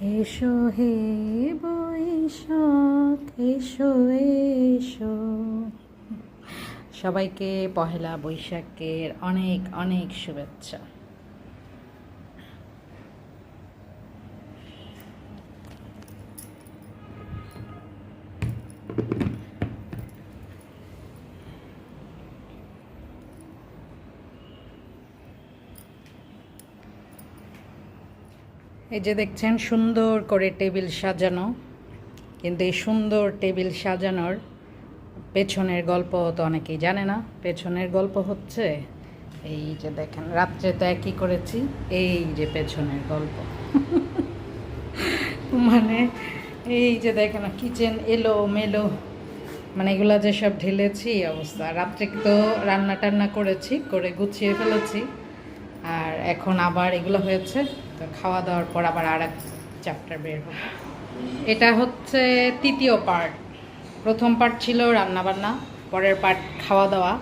এসো হে বৈশাখ এসো এসো। সবাইকে পহেলা বৈশাখের অনেক অনেক শুভেচ্ছা। এই যে দেখছেন, সুন্দর করে টেবিল সাজানো। কিন্তু এই সুন্দর টেবিল সাজানোর পেছনের গল্প তো অনেকেই জানে না। পেছনের গল্প হচ্ছে, এই যে দেখেন, রাত্রে তো একই করেছি, এই যে পেছনের গল্প। মানে এই যে দেখেন, কিচেন এলো মেলো মানে এগুলা যেসব ঢেলেছি, অবস্থা। রাত্রে তো রান্না টান্না করেছি, করে গুছিয়ে ফেলেছি। আর এখন আবার এগুলো হয়েছে। তো খাওয়া দাওয়ার পর আবার আর এক চ্যাপ্টার বের হবে। এটা হচ্ছে তৃতীয় পার্ট প্রথম পার্ট ছিল রান্নাবান্না, পরের পার্ট খাওয়া দাওয়া,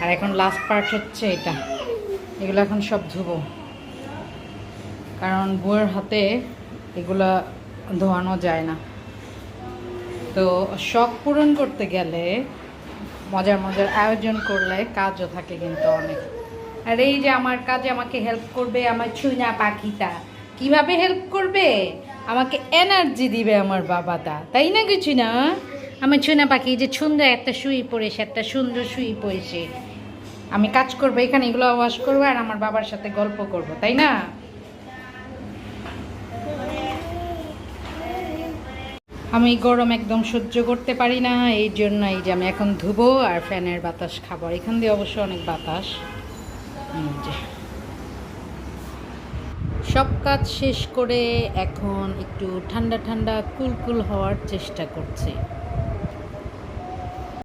আর এখন লাস্ট পার্ট হচ্ছে এটা। এগুলো এখন সব ধুবো। কারণ বউয়ের হাতে এগুলো ধোয়ানো যায় না। তো শখ পূরণ করতে গেলে মজার মজার আয়োজন করলে কাজও থাকে কিন্তু অনেক। আর এই যে আমার কাজে আমাকে হেল্প করবে আমার ছুঁনা পাখিটা, কীভাবে হেল্প করবে? আমাকে এনার্জি দিবে আমার বাবাটা, তাই না কিছু না আমার ছুঁনা পাখি যে সুন্দর একটা শুই পড়েছে একটা সুন্দর শুই পড়েছে আমি কাজ করব এখানে, এগুলো ওয়াশ করব আর আমার বাবার সাথে গল্প করব, তাই না? আমি গরম একদম সহ্য করতে পারি না, এই জন্য এই যে আমি এখন ধুবো আর ফ্যানের বাতাস খাব। এখান দিয়ে অবশ্য অনেক বাতাস। সব কাজ শেষ করে এখন একটু ঠান্ডা ঠান্ডা কুলকুল কুল হওয়ার চেষ্টা করছি।